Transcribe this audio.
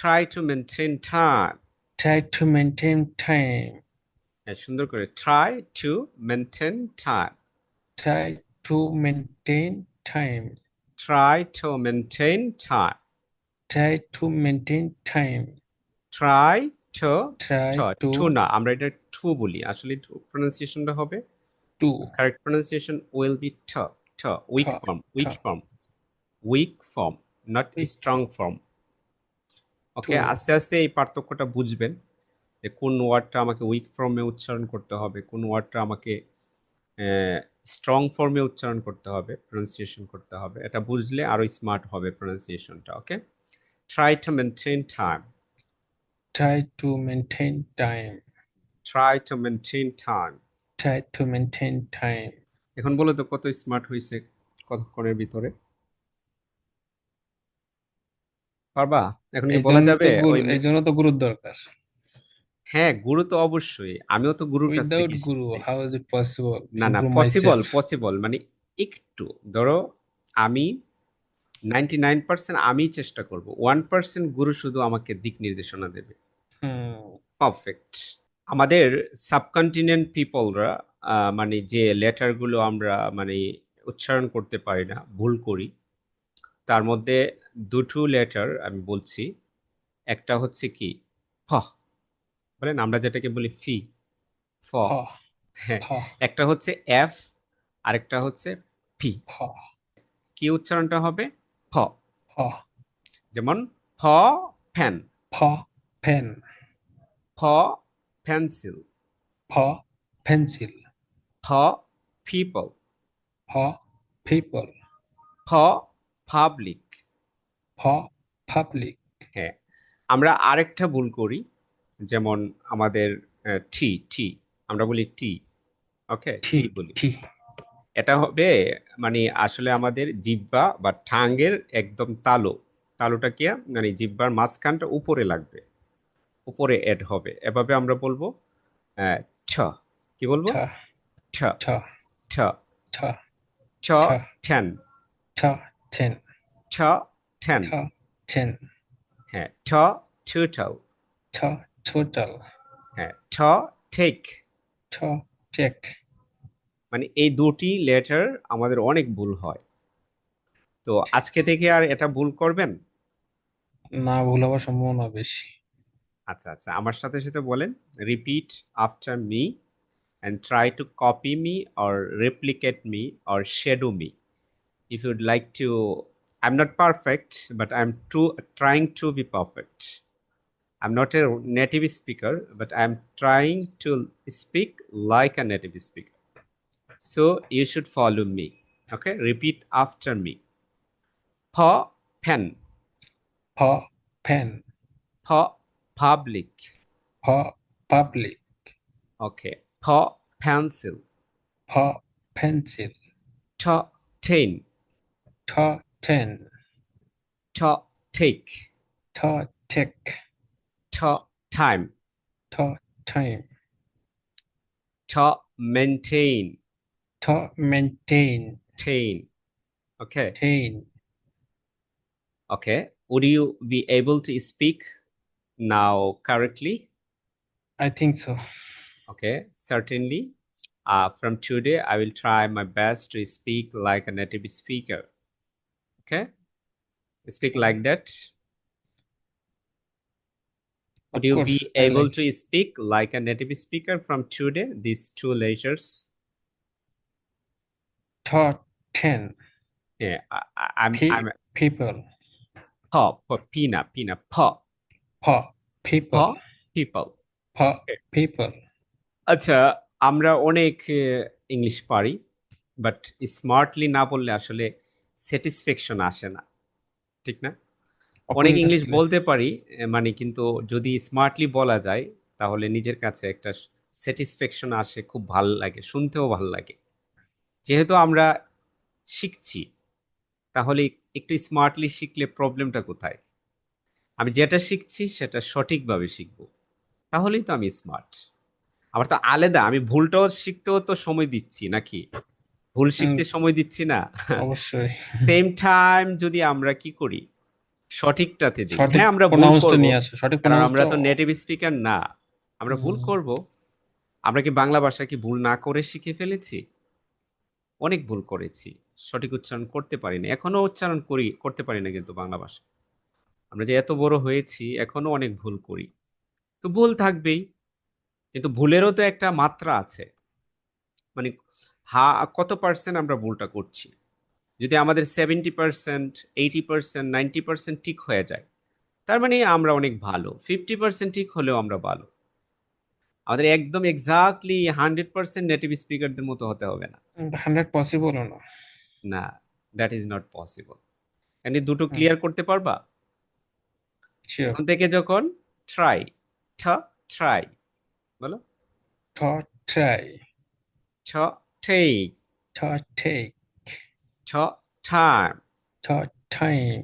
try to maintain time try to maintain time হ্যাঁ সুন্দর করে try to maintain time try to maintain time try to maintain time try to maintain time try to try to to to না আমরা এটা two বলি আসলে প্রনাউন্সিয়েশনটা হবে to correct pronunciation will be to to weak To, form weak to. form weak form not a strong form ওকে আস্তে আস্তে এই পার্থক্যটা বুঝবেন যে কোন ওয়ার্ডটা আমাকে উইক ফর্মে উচ্চারণ করতে হবে কোন ওয়ার্ডটা আমাকে স্ট্রং ফর্মে উচ্চারণ করতে হবে প্রনাউন্সিয়েশন করতে হবে। এটা বুঝলে আরও স্মার্ট হবে প্রনাউন্সিয়েশনটা okay? Try to maintain time try to maintain time. Try to maintain time try to maintain time. এখন বলো তো কত স্মার্ট হয়েছে কতক্ষণের ভিতরে? পারবা? এখন কি বলা যাবে এই জন্য তো গুরুর দরকার। হ্যাঁ গুরু তো অবশ্যই। আমিও তো গুরুর কাছ থেকে গুরু হাউ ইজ ইট পসিবল না না পসিবল পসিবল মানে একটু ধরো আমি নাইনটি নাইন পার্সেন্ট আমি চেষ্টা করব। ওয়ান পার্সেন্ট গুরু শুধু আমাকে দিক নির্দেশনা দেবে। হুম। পারফেক্ট আমাদের সাবকন্টিনেন্ট পিপলরা মানে যে লেটারগুলো আমরা মানে উচ্চারণ করতে পারি না ভুল করি তার মধ্যে দুটো লেটার আমি বলছি। একটা হচ্ছে কি? ফ। বলেন আমরা যেটাকে বলি ফি। ফ। হ্যাঁ। একটা হচ্ছে এফ আরেকটা হচ্ছে ফি। কি উচ্চারণটা হবে? ফ। যেমন ফ ফ্যান। ফ ফ্যান। ফ পেন্সিল। ফ পেন্সিল। ফ পিপল। ফ পিপল। ফ পাবলিক ফ পাবলিক হ্যাঁ আমরা আরেকটা ভুল করি যেমন আমাদের টি টি আমরা বলি টি ওকে টি বলি। টি এটা হবে মানে আসলে আমাদের জিব্বা বা ঠাঙ্গের একদম তালু। তালুটা কি মানে জিব্বার মাঝখানটা উপরে লাগবে উপরে এড হবে। এভাবে আমরা বলব ছ কি বলব? ছ ছ ছ ছ ছ ছ ছ টেন ছ টেন ছ টেন ছ টেন হ্যাঁ ছ টোটাল ছ টোটাল হ্যাঁ টেক ছ চেক মানে এই দুটি লেটার আমাদের অনেক ভুল হয়। তো আজকে থেকে আর এটা ভুল করবেন? না ভুল হওয়ার সম্ভাবনা বেশি। আচ্ছা আচ্ছা আমার সাথে সাথে বলেন repeat after me and try to copy me or replicate me or shadow me if you'd like to i'm not perfect but i'm too, trying to be perfect. I'm not a native speaker but i'm trying to speak like a native speaker. So you should follow me okay? Repeat after me. Pa pen. Pa pen. Pa public. Pa public. Okay. Pa pencil. Pa pencil. Ta tin Ta ten. Ta take. Ta take, Ta time. Ta time. Ta maintain. Ta maintain. Tain. Okay. Tain. Okay. Would you be able to speak now correctly? I think so. Okay, certainly. Uh, from today, I will try my best to speak like a native speaker. Okay. Speak like that. Of Would you course, be I able like to speak like a native speaker from today? These two letters. ঠ ten Yeah, I, I- I'm Pe- I'm people po for pina pina po প people po people. প people আচ্ছা আমরা অনেক English পারি but smartly না বললে আসলে স্যাটিসফ্যাকশন আসে না। ঠিক না? অনেক ইংলিশ বলতে পারি মানে কিন্তু যদি স্মার্টলি বলা যায় তাহলে নিজের কাছে একটা স্যাটিসফ্যাকশন আসে খুব ভালো লাগে শুনতেও ভালো লাগে। যেহেতু আমরা শিখছি তাহলে একটু স্মার্টলি শিখলে প্রবলেমটা কোথায়? আমি যেটা শিখছি সেটা সঠিকভাবে শিখব। তাহলেই তো আমি স্মার্ট আমার তো আলাদা আমি ভুলটাও শিখতেও তো সময় দিচ্ছি নাকি? ভুল শিখতে সময় দিচ্ছি না। অবশ্যই। সেম টাইম যদি আমরা কি করি সঠিকটাতে দিই। হ্যাঁ আমরা ভুল করব। সঠিক কারণ আমরা তো নেটিভ স্পিকার না। আমরা ভুল করব। আমরা কি বাংলা ভাষা কি ভুল না করে শিখে ফেলেছি? অনেক ভুল করেছি। সঠিক উচ্চারণ করতে পারি না এখনও উচ্চারণ করি করতে পারি না কিন্তু বাংলা ভাষা। আমরা যে এত বড় হয়েছি এখনও অনেক ভুল করি। তো ভুল থাকবেই। কিন্তু ভুলেরও তো একটা মাত্রা আছে। মানে হা কত পার্সেন্ট আমরা ভুলটা করছি? যদি আমাদের seventy percent eighty percent ninety percent ঠিক হয়ে যায় তার মানে আমরা অনেক ভালো। ফিফটি পার্সেন্ট ঠিক হলেও আমরা ভালো। আমাদের একদম এক্সাক্টলি হান্ড্রেড পার্সেন্ট নেটিভ স্পিকারদের মতো হতে হবে না। হান্ড্রেড পসিবলও না। না দ্যাট ইজ নট পসিবল এমনি দুটো ক্লিয়ার করতে পারবা? এখন থেকে যখন ট্রাই ঠ ট্রাই বলো। ঠ ট্রাই ছ টেক ঠ টেক ছ টাইম ঠ টাইম